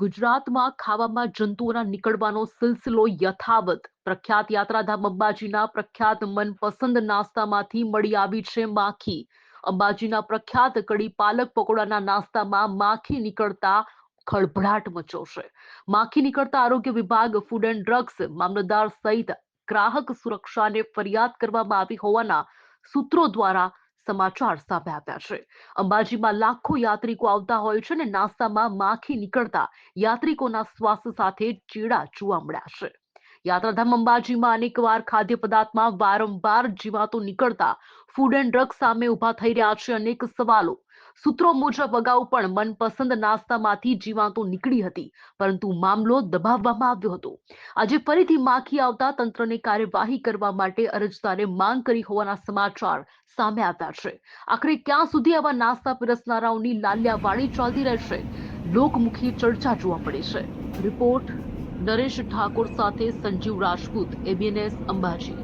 ગુજરાતમાં ખાવામાં જંતુઓના નીકળવાનો સિલસિલો યથાવત. પ્રખ્યાત યાત્રાધામ અંબાજીના પ્રખ્યાત મનપસંદ નાસ્તામાંથી મળી આવી છે માખી. અંબાજીના પ્રખ્યાત કડી પાલક પકોડાના નાસ્તામાં માખી નીકળતા ખળભળાટ મચો છે માખી નીકળતા આરોગ્ય વિભાગ ફૂડ એન્ડ ડ્રગ્સ મામલતદાર સહિત ગ્રાહક સુરક્ષાને ફરિયાદ કરવામાં આવી હોવાના સૂત્રો દ્વારા સમાચાર સામે આવ્યા છે. અંબાજીમાં લાખો યાત્રિકો આવતા હોય છે અને નાસ્તામાં માખી નીકળતા યાત્રિકોના સ્વાસ્થ્ય સાથે ચીડા જોવા મળ્યા છે. યાત્રાધામ અંબાજીમાં અનેકવાર ખાદ્ય પદાર્થમાં વારંવાર જીવાતો નીકળતા ફૂડ એન્ડ ડ્રગ સામે ઊભા થઈ રહ્યા છે અનેક સવાલો. સૂત્રો મુજબ અગાઉ પણ મનપસંદ નાસ્તામાંથી જીવાતો નીકળી હતી, પરંતુ મામલો દબાવવામાં આવ્યો હતો. આજે ફરીથી માખી આવતા તંત્રને કાર્યવાહી કરવા માટે અરજદારે માંગ કરી હોવાના સમાચાર સામે આવ્યા છે. આખરે ક્યાં સુધી આવા નાસ્તા પીરસનારાઓની લાલ્યાવાળી ચાલતી રહેશે? લોકમુખી ચર્ચા જોવા મળી છે. રિપોર્ટ નરેશ ઠાકોર સાથે સંજીવ રાજપૂત એબીએનએસ અંબાજી.